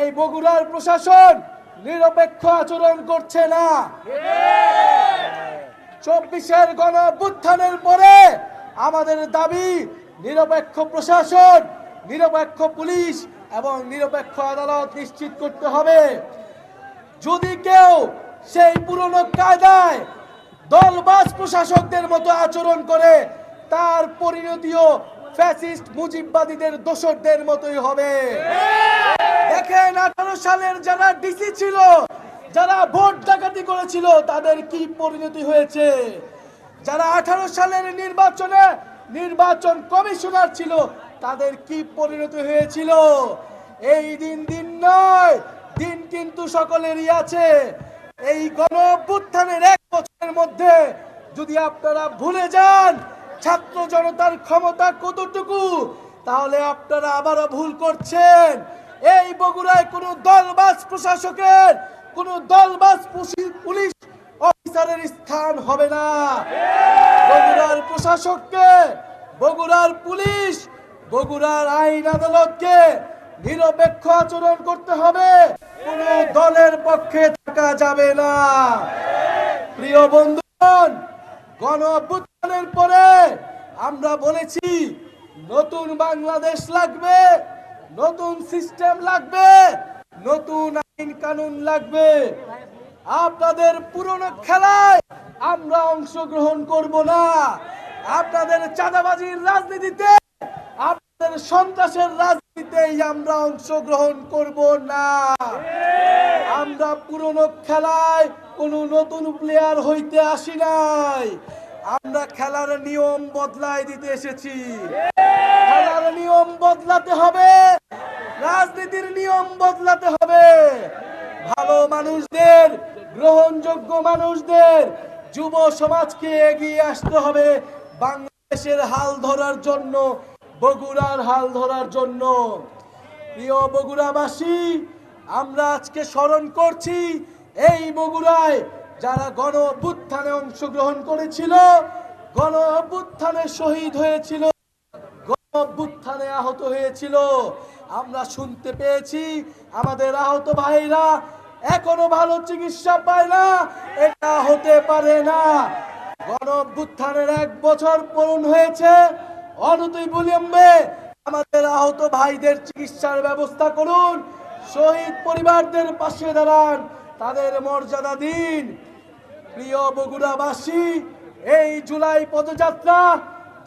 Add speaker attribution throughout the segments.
Speaker 1: এই বগুড়ার প্রশাসন নিরপেক্ষ আচরণ করছে না। চব্বিশের গণ পরে আমাদের দাবি নিরপেক্ষ প্রশাসন, নিরপেক্ষ পুলিশ এবং নিরপেক্ষ আদালত নিশ্চিত করতে হবে। যদি কেউ সেই পুরনো কায়দায় দলবাজ প্রশাসকদের মতো আচরণ করে, তার পরিণতিও ফ্যাসিস্ট মুজিববাদীদের দোসরদের মতোই হবে। দেখেন আঠারো সালের যারা ডিসি ছিল, যারা ভোট ডাকাতি করেছিল, তাদের কি পরিণতি হয়েছে? যারা আঠারো সালের নির্বাচনে নির্বাচন কমিশনার ছিল, তাদের কি পরিণতি হয়েছিল? এই দিন দিন নয়, দিন কিন্তু সকলেরই আছে। এই গণ এক বছরের মধ্যে যদি আপনারা ভুলে যান ছাত্র জনতার ক্ষমতা কতটুকু? তাহলে আপনারা আবারও ভুল করছেন। এই বগুড়ায় কোনো দলবাজ প্রশাসকের, কোনো দলবাজ পুলিশ অফিসারের স্থান হবে না। বগুড়ার প্রশাসককে, বগুড়ার পুলিশ, বগুড়ার আইন আদালতকে নিরপেক্ষ আচরণ করতে হবে। কোন দলের পক্ষে থাকা যাবে না। প্রিয় বন্ধুগণ গণ অভ্যুত্থানের পরে আমরা বলেছি, নতুন বাংলাদেশ লাগবে, নতুন সিস্টেম লাগবে, নতুন আইন কানুন লাগবে। আপনাদের পুরনো খেলায় আমরা অংশগ্রহণ করব না। আপনাদের চাঁদাবাজির রাজনীতিতে সন্ত্রাসের আমরা অংশগ্রহণ করব না। আমরা পুরনো খেলায় নতুন প্লেয়ার হইতে আসি নাই। আমরা খেলার নিয়ম দিতে এসেছি। খেলার নিয়ম বদলাতে হবে, রাজনীতির নিয়ম বদলাতে হবে। ভালো মানুষদের, গ্রহণযোগ্য মানুষদের, যুব সমাজকে এগিয়ে আসতে হবে। বাংলাদেশের হাল ধরার জন্য বগুড়ার হাল ধরার জন্য। প্রিয় বগুড়াবাসী, আমরা আজকে স্মরণ করছি এই বগুড়ায় যারা গণ অভ্যুত্থানে অংশগ্রহণ করেছিল গণ অভ্যুত্থানে শহীদ হয়েছিল অভ্যুত্থানে আহত হয়েছিল। আমরা শুনতে পেয়েছি আমাদের আহত ভাইরা, এখনও ভালো চিকিৎসা পায় না, এটা হতে পারে না। গণ এক বছর পূরণ হয়েছে অনতি বিলম্বে আমাদের আহত ভাইদের চিকিৎসার ব্যবস্থা করুন। শহীদ পরিবারদের পাশে দাঁড়ান। তাদের মর্যাদা দিন। প্রিয় বগুড়াবাসী, এই জুলাই পদযাত্রা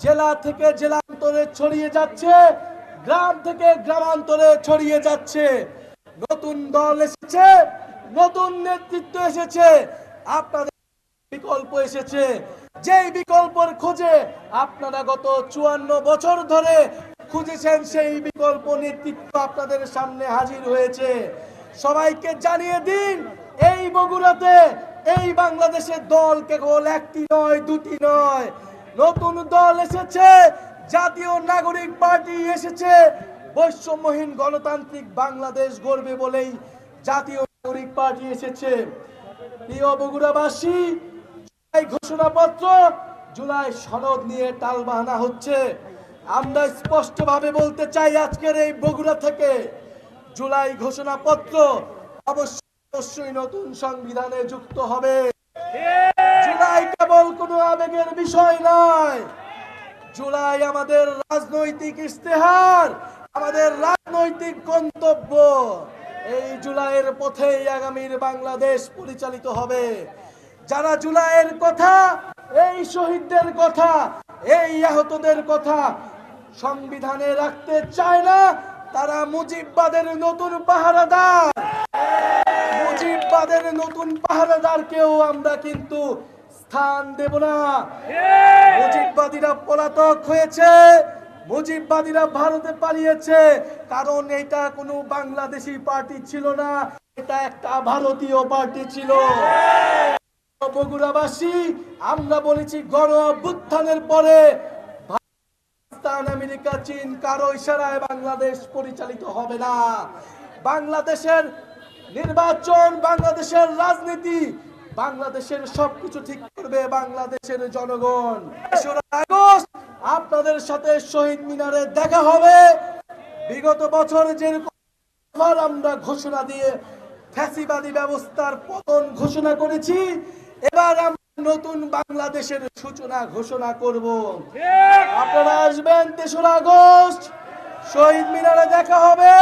Speaker 1: জেলা থেকে জেলান্তরে ছড়িয়ে যাচ্ছে, গ্রাম থেকে গ্রামান্তরে ছড়িয়ে যাচ্ছে। নতুন দল এসেছে, নতুন নেতৃত্ব এসেছে। আপনাদের বিকল্প এসেছে। যেই বিকল্পের খোঁজে আপনারা গত চুয়ান্ন বছর ধরে খুঁজেছেন, সেই বিকল্প নেতৃত্ব আপনাদের সামনে হাজির হয়েছে। সবাইকে জানিয়ে দিন, এই বগুড়াতে, এই বাংলাদেশের দল কেবল একটি নয়, দুটি নয়। নতুন দল এসেছে, জাতীয় নাগরিক পার্টি এসেছে। বৈষম্যহীন গণতান্ত্রিক বাংলাদেশ গড়বে বলেই জাতীয় নাগরিক পার্টি এসেছে। প্রিয় বগুড়াবাসী ঘোষণাপত্র জুলাই সনদ নিয়ে টালবাহানা হচ্ছে। আমরা স্পষ্টভাবে বলতে চাই আজকের এই বগুড়া থেকে জুলাই ঘোষণাপত্র অবশ্যই অবশ্যই নতুন সংবিধানে যুক্ত হবে। জুলাই কেবল কোনো আবেগের বিষয় নয়। জুলাই আমাদের রাজনৈতিক ইস্তেহার আমাদের রাজনৈতিক গন্তব্য। এই জুলাইয়ের পথেই আগামীর বাংলাদেশ পরিচালিত হবে। যারা জুলাইয়ের কথা, এই শহীদদের কথা, এই আহতদের কথা সংবিধানে রাখতে চায় না, তারা মুজিববাদের নতুন পাহারাদার। মুজিববাদের নতুন পাহারাদারকেও আমরা কিন্তু স্থান দেব না। মুজিববাদীরা পলাতক হয়েছে, মুজিববাদীরা ভারতে পালিয়েছে, কারণ এটা কোনো বাংলাদেশি পার্টি ছিল না, এটা একটা ভারতীয় পার্টি ছিল। আমরা বলেছি গণ অভ্যুত্থানের পরে পাকিস্তান, আমেরিকা, চীন কারও ইশারায় বাংলাদেশ পরিচালিত হবে না। বাংলাদেশের নির্বাচন, বাংলাদেশের রাজনীতি, বাংলাদেশের সবকিছু ঠিক করবে বাংলাদেশের জনগণ। আগস্ট আপনাদের সাথে শহীদ মিনারে দেখা হবে। বিগত বছর যেরকম আমরা ঘোষণা দিয়ে ফ্যাসিবাদী ব্যবস্থার পতন ঘোষণা করেছি এবার আমরা নতুন বাংলাদেশের সূচনা ঘোষণা করব। আপনারা আসবেন তেসরা আগস্ট। শহীদ মিনারে দেখা হবে।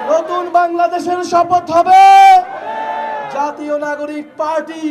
Speaker 1: নতুন বাংলাদেশের শপথ হবে। জাতীয় নাগরিক পার্টি